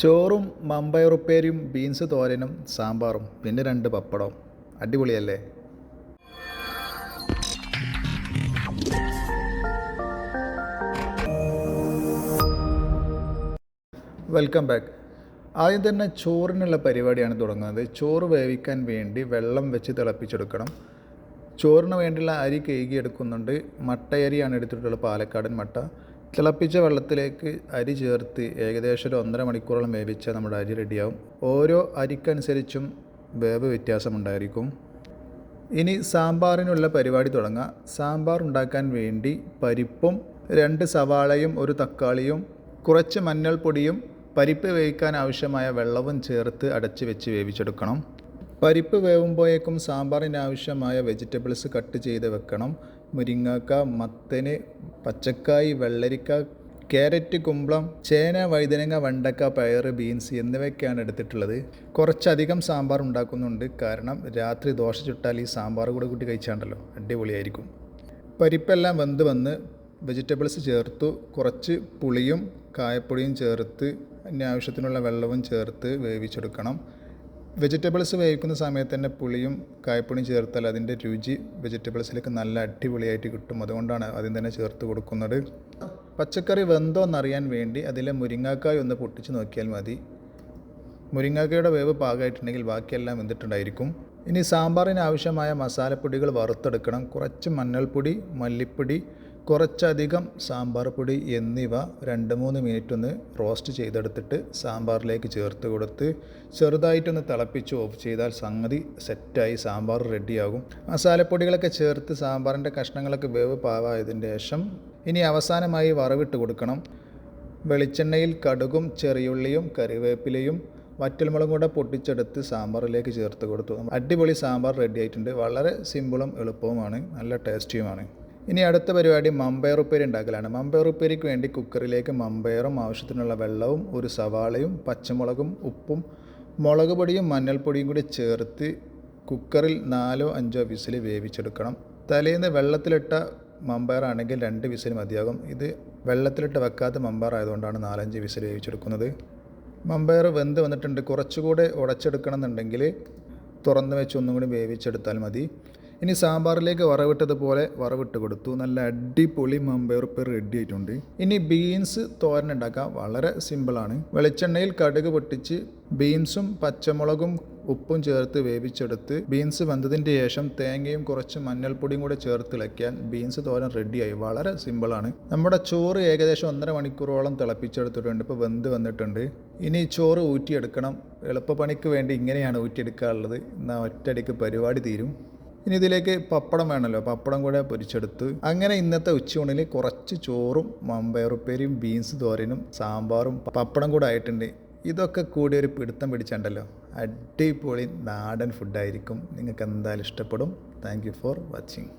ചോറും മമ്പയറുപ്പേരിയും ബീൻസ് തോരനും സാമ്പാറും പിന്നെ രണ്ട് പപ്പടവും. അടിപൊളിയല്ലേ? വെൽക്കം ബാക്ക് ആദ്യം തന്നെ ചോറിനുള്ള പരിപാടിയാണ് തുടങ്ങുന്നത്. ചോറ് വേവിക്കാൻ വേണ്ടി വെള്ളം വെച്ച് തിളപ്പിച്ചെടുക്കണം. ചോറിന് വേണ്ടിയുള്ള അരി കഴുകിയെടുക്കുന്നുണ്ട്. മട്ടയരിയാണ് എടുത്തിട്ടുള്ളത് പാലക്കാടൻ മട്ട. തിളപ്പിച്ച വെള്ളത്തിലേക്ക് അരി ചേർത്ത് ഏകദേശം ഒരു ഒന്നര മണിക്കൂറോളം വേവിച്ചാൽ നമ്മുടെ അരി റെഡിയാവും. ഓരോ അരിക്കനുസരിച്ചും വേവ് വ്യത്യാസമുണ്ടായിരിക്കും. ഇനി സാമ്പാറിനുള്ള പരിപാടി തുടങ്ങാം. സാമ്പാർ ഉണ്ടാക്കാൻ വേണ്ടി പരിപ്പും രണ്ട് സവാളയും ഒരു തക്കാളിയും കുറച്ച് മഞ്ഞൾപ്പൊടിയും പരിപ്പ് വേവിക്കാൻ ആവശ്യമായ വെള്ളവും ചേർത്ത് അടച്ച് വെച്ച് വേവിച്ചെടുക്കണം. പരിപ്പ് വേവുമ്പോഴേക്കും സാമ്പാറിന് ആവശ്യമായ വെജിറ്റബിൾസ് കട്ട് ചെയ്ത് വെക്കണം. മുരിങ്ങക്ക മത്തന് പച്ചക്കായ് വെള്ളരിക്ക ക്യാരറ്റ് കുമ്പളം ചേന വഴുതനങ്ങ വണ്ടക്ക പയർ ബീൻസ് എന്നിവയൊക്കെയാണ് എടുത്തിട്ടുള്ളത്. കുറച്ചധികം സാമ്പാർ ഉണ്ടാക്കുന്നുണ്ട്. കാരണം രാത്രി ദോശ ചുട്ടാൽ ഈ സാമ്പാർ കൂടെ കൂട്ടി കഴിച്ചാണ്ടല്ലോ. അടിപൊളിയായിരിക്കും. പരിപ്പെല്ലാം വെന്ത് വന്ന് വെജിറ്റബിൾസ് ചേർത്തു. കുറച്ച് പുളിയും കായപ്പൊടിയും ചേർത്ത് അതിന്റെ ആവശ്യത്തിനുള്ള വെള്ളവും ചേർത്ത് വേവിച്ചെടുക്കണം. വെജിറ്റബിൾസ് വേവിക്കുന്ന സമയത്ത് തന്നെ പുളിയും കായ്പുളിയും ചേർത്താൽ അതിന്റെ രുചി വെജിറ്റബിൾസിലേക്ക് നല്ല അടിപൊളിയായിട്ട് കിട്ടും. അതുകൊണ്ടാണ് ആദ്യം തന്നെ ചേർത്ത് കൊടുക്കുന്നത്. പച്ചക്കറി വെന്തോ എന്നറിയാൻ വേണ്ടി അതിലെ മുരിങ്ങാക്കായ ഒന്ന് പൊട്ടിച്ച് നോക്കിയാൽ മതി. മുരിങ്ങാക്കയുടെ വേവ് പാകമായിട്ടുണ്ടെങ്കിൽ ബാക്കിയെല്ലാം വെന്തിട്ടുണ്ടായിരിക്കും. ഇനി സാമ്പാറിന് ആവശ്യമായ മസാലപ്പൊടികൾ വറുത്തെടുക്കണം. കുറച്ച് മഞ്ഞൾപ്പൊടി മല്ലിപ്പൊടി കുറച്ചധികം സാമ്പാർ പൊടി എന്നിവ രണ്ട് മൂന്ന് മിനിറ്റ് ഒന്ന് റോസ്റ്റ് ചെയ്തെടുത്തിട്ട് സാമ്പാറിലേക്ക് ചേർത്ത് കൊടുത്ത് ചെറുതായിട്ടൊന്ന് തിളപ്പിച്ച് ഓഫ് ചെയ്താൽ സംഗതി സെറ്റായി സാമ്പാർ റെഡിയാകും. മസാലപ്പൊടികളൊക്കെ ചേർത്ത് സാമ്പാറിന്റെ കഷ്ണങ്ങളൊക്കെ വേവ് പാവായതിന് ശേഷം ഇനി അവസാനമായി വറവിട്ട് കൊടുക്കണം. വെളിച്ചെണ്ണയിൽ കടുകും ചെറിയുള്ളിയും കറിവേപ്പിലയും വറ്റൽമുളകും കൂടെ പൊട്ടിച്ചെടുത്ത് സാമ്പാറിലേക്ക് ചേർത്ത് കൊടുത്തു. അടിപൊളി സാമ്പാർ റെഡി ആയിട്ടുണ്ട് വളരെ സിമ്പിളും എളുപ്പവുമാണ്. നല്ല ടേസ്റ്റിയുമാണ്. ഇനി അടുത്ത പരിപാടി മമ്പയർ ഉപ്പേരി ഉണ്ടാക്കലാണ്. മമ്പയർ ഉപ്പേരിക്ക് വേണ്ടി കുക്കറിലേക്ക് മമ്പയറും ആവശ്യത്തിനുള്ള വെള്ളവും ഒരു സവാളയും പച്ചമുളകും ഉപ്പും മുളക് പൊടിയും മഞ്ഞൾപ്പൊടിയും കൂടി ചേർത്ത് കുക്കറിൽ നാലോ അഞ്ചോ വിസിൽ വേവിച്ചെടുക്കണം. തലേന്ന് വെള്ളത്തിലിട്ട മമ്പയർ ആണെങ്കിൽ രണ്ട് വിസിൽ മതിയാകും. ഇത് വെള്ളത്തിലിട്ട് വെക്കാത്ത മമ്പയർ ആയതുകൊണ്ടാണ് നാലഞ്ച് വിസിൽ വേവിച്ചെടുക്കുന്നത്. മമ്പയർ വെന്ത് വന്നിട്ടുണ്ട്. കുറച്ചുകൂടെ ഉടച്ചെടുക്കണം എന്നുണ്ടെങ്കിൽ തുറന്ന് വെച്ച് ഒന്നും കൂടി വേവിച്ചെടുത്താൽ മതി. ഇനി സാമ്പാറിലേക്ക് വറവിട്ടതുപോലെ വറവിട്ട് കൊടുത്തു. നല്ല അടിപൊളി മമ്പയർപ്പ് റെഡി ആയിട്ടുണ്ട്. ഇനി ബീൻസ് തോരൻ ഉണ്ടാക്കാം. വളരെ സിമ്പിളാണ് വെളിച്ചെണ്ണയിൽ കടുക് പൊട്ടിച്ച് ബീൻസും പച്ചമുളകും ഉപ്പും ചേർത്ത് വേവിച്ചെടുത്ത് ബീൻസ് വന്നതിന്റെ ശേഷം തേങ്ങയും കുറച്ച് മഞ്ഞൾപ്പൊടിയും കൂടെ ചേർത്ത് ഇളക്കിയാൽ ബീൻസ് തോരൻ റെഡിയായി വളരെ സിമ്പിളാണ് നമ്മുടെ ചോറ് ഏകദേശം ഒന്നര മണിക്കൂറോളം തിളപ്പിച്ചെടുത്തിട്ടുണ്ട്. ഇപ്പോൾ വെന്ത് വന്നിട്ടുണ്ട്. ഇനി ചോറ് ഊറ്റിയെടുക്കണം. എളുപ്പപ്പണിക്ക് വേണ്ടി ഇങ്ങനെയാണ് ഊറ്റിയെടുക്കാറുള്ളത്. എന്നാൽ ഒറ്റയടിക്ക് പരിപാടി തീരും. ഇനി ഇതിലേക്ക് പപ്പടം വേണമല്ലോ പപ്പടം കൂടെ പൊരിച്ചെടുത്ത് അങ്ങനെ ഇന്നത്തെ ഉച്ചയൂണിൽ കുറച്ച് ചോറും മമ്പയറുപ്പേരിയും ബീൻസ് തോരനും സാമ്പാറും പപ്പടം കൂടെ ആയിട്ടുണ്ട്. ഇതൊക്കെ കൂടി ഒരു പിടുത്തം പിടിച്ചുണ്ടല്ലോ. അടിപൊളി നാടൻ ഫുഡായിരിക്കും നിങ്ങൾക്ക് എന്തായാലും ഇഷ്ടപ്പെടും. Thank for watching